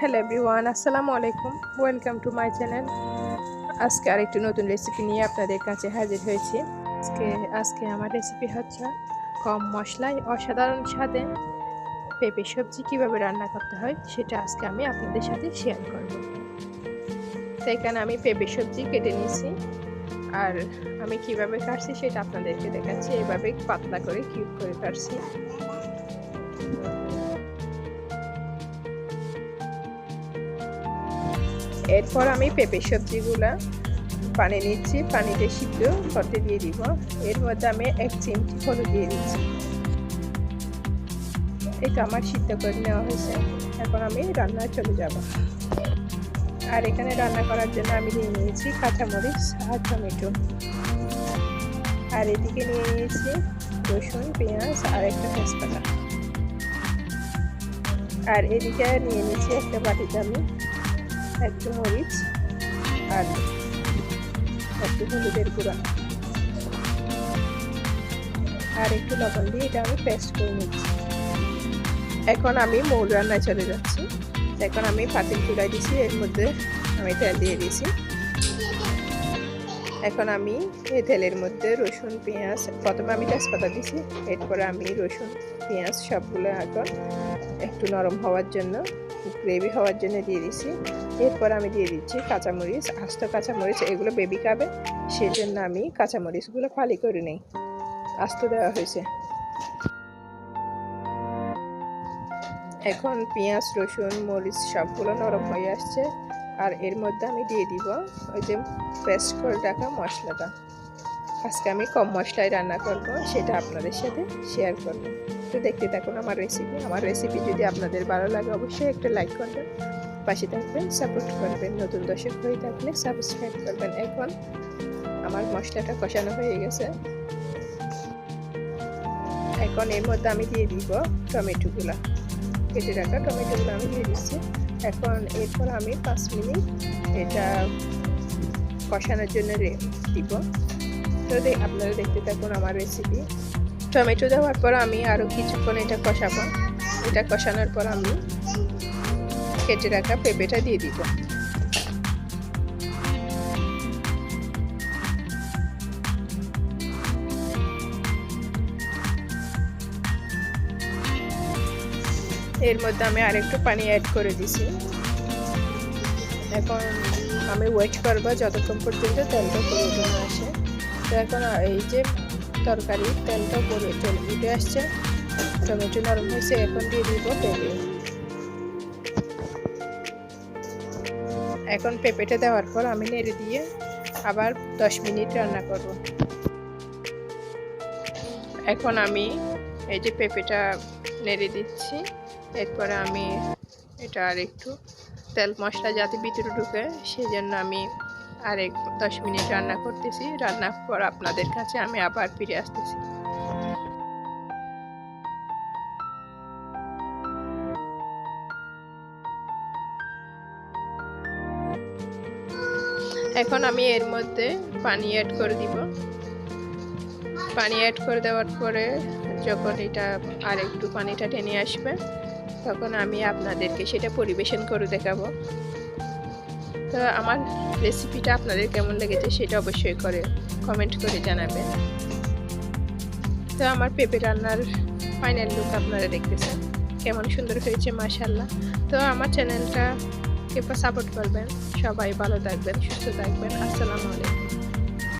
Hello everyone আসসালামু আলাইকুম welcome to my channel আজকে আরেকটি নতুন রেসিপি নিয়ে আপনাদের কাছে হাজির হয়েছি। আজকে আজকে আমার রেসিপি হচ্ছে কম মশলায় অসাধারণ স্বাদে পেঁপে সবজি কীভাবে রান্না করতে হয় সেটা আজকে আমি আপনাদের সাথে শেয়ার করব। তো এখানে আমি পেঁপে সবজি কেটে নিয়েছি। আর আমি কীভাবে কাটছি সেটা আপনাদেরকে দেখাচ্ছি। এভাবে পাতলা করে কিউব করে কাটছি। এরপর আমি পেঁপে সবজিগুলা পানি নিচ্ছি, পানিতে সিদ্ধ করতে দিয়ে দিব। এর মধ্যে আমি এক চিমটি হলুদ দিয়ে দিচ্ছি। এটা আমার সিদ্ধ করে নেওয়া হয়েছে। এখন আমি রান্নায় চলে যাব। আর এখানে রান্না করার জন্য আমি নিয়ে নিয়েছি কাঁচামরিচ আর টমেটো। আর এদিকে নিয়ে নিয়েছি রসুন, পেঁয়াজ আর একটা তেজপাতা। আর এদিকে নিয়ে নিয়েছি একটা বাটিতে আমি একটু মরিচ আর একটু হলুদের গুঁড়া। আর একটু লবণ দিয়ে এটা আমি পেস্ট করে নিচ্ছি। এখন আমি মূল রান্নায় চলে যাচ্ছি। এখন আমি পাতিল চুলাই দিছি, এর মধ্যে আমি তেল দিয়ে দিয়েছি। এখন আমি এই তেলের মধ্যে রসুন, পেঁয়াজ, প্রথমে আমি তেজপাতা দিছি, এরপরে আমি রসুন, পেঁয়াজ সবগুলো এখন একটু নরম হওয়ার জন্য গ্রেভি হওয়ার জন্য দিয়ে দিছি। এরপর আমি দিয়ে দিচ্ছি কাঁচামরিচ, আস্ত কাঁচামরিচ, এগুলো বেবি খাবে সেই জন্য আমি কাঁচামরিচগুলো ফালি করে নেই। আস্ত দেওয়া হয়েছে। এখন পেঁয়াজ, রসুন, মরিচ সবগুলো নরম হয়ে আসছে। আর এর মধ্যে আমি দিয়ে দিব ওই যে পেস্ট করে রাখা মশলাটা। আজকে আমি কম মশলায় রান্না করব, সেটা আপনাদের সাথে শেয়ার করব। তো দেখতে থাকুন আমার রেসিপি আমার রেসিপি যদি আপনাদের ভালো লাগে, অবশ্যই একটা লাইক করবেন, পাশে থাকবেন সাপোর্ট করবেন। নতুন দর্শক হয়ে থাকলে সাবস্ক্রাইব করবেন। এখন আমার মশলাটা কষানো হয়ে গেছে। এখন এর মধ্যে আমি দিয়ে দিব টমেটোগুলো। কেটে রাখা টমেটোগুলো আমি দিয়ে দিচ্ছি। এখন এরপর আমি পাঁচ মিনিট এটা কষানোর জন্য দিব। তো আপনারা দেখতে থাকুন আমার রেসিপি টমেটো দেওয়ার পর আমি আরও কিছুক্ষণ এটা কষাবো। এটা কষানোর পর আমি কেটে রাখা পেঁপেটা দিয়ে দিব। এর মধ্যে আমি আরেকটু পানি অ্যাড করে দিছি। এখন আমি ওয়েট করব যতক্ষণ পর্যন্ত তেলটা পরিবর্তন আসে। তো এখন এই যে তরকারি তেলটা পরে চলে উঠে আসছে। টমেটো নরম হয়েছে, এখন দিয়ে দিব পেঁপে। এখন পেঁপেটা দেওয়ার পর আমি নেড়ে দিয়ে আবার দশ মিনিট রান্না করব। এখন আমি এই যে পেঁপেটা নেড়ে দিচ্ছি, এরপরে আমি এটা আর একটু তেল মশলা যাতে ভিতরে ঢুকে সেই জন্য আমি আর এক দশ মিনিট রান্না করতেছি রান্নার পর আপনাদের কাছে আমি আবার ফিরে আসতেছি। এখন আমি এর মধ্যে পানি অ্যাড করে দিব। পানি অ্যাড করে দেওয়ার পরে যখন এটা আর একটু পানিটা টেনে আসবে, তখন আমি আপনাদেরকে সেটা পরিবেশন করে দেখাবো। তো আমার রেসিপিটা আপনাদের কেমন লেগেছে সেটা অবশ্যই করে কমেন্ট করে জানাবেন। তো আমার পেঁপে রান্নার ফাইনাল লুক আপনারা দেখতেছেন। কেমন সুন্দর হয়েছে মাশাল্লাহ তো আমার চ্যানেলটা কেপা সাপোর্ট করবেন, সবাই ভালো থাকবেন, সুস্থ থাকবেন। আসসালামু আলাইকুম।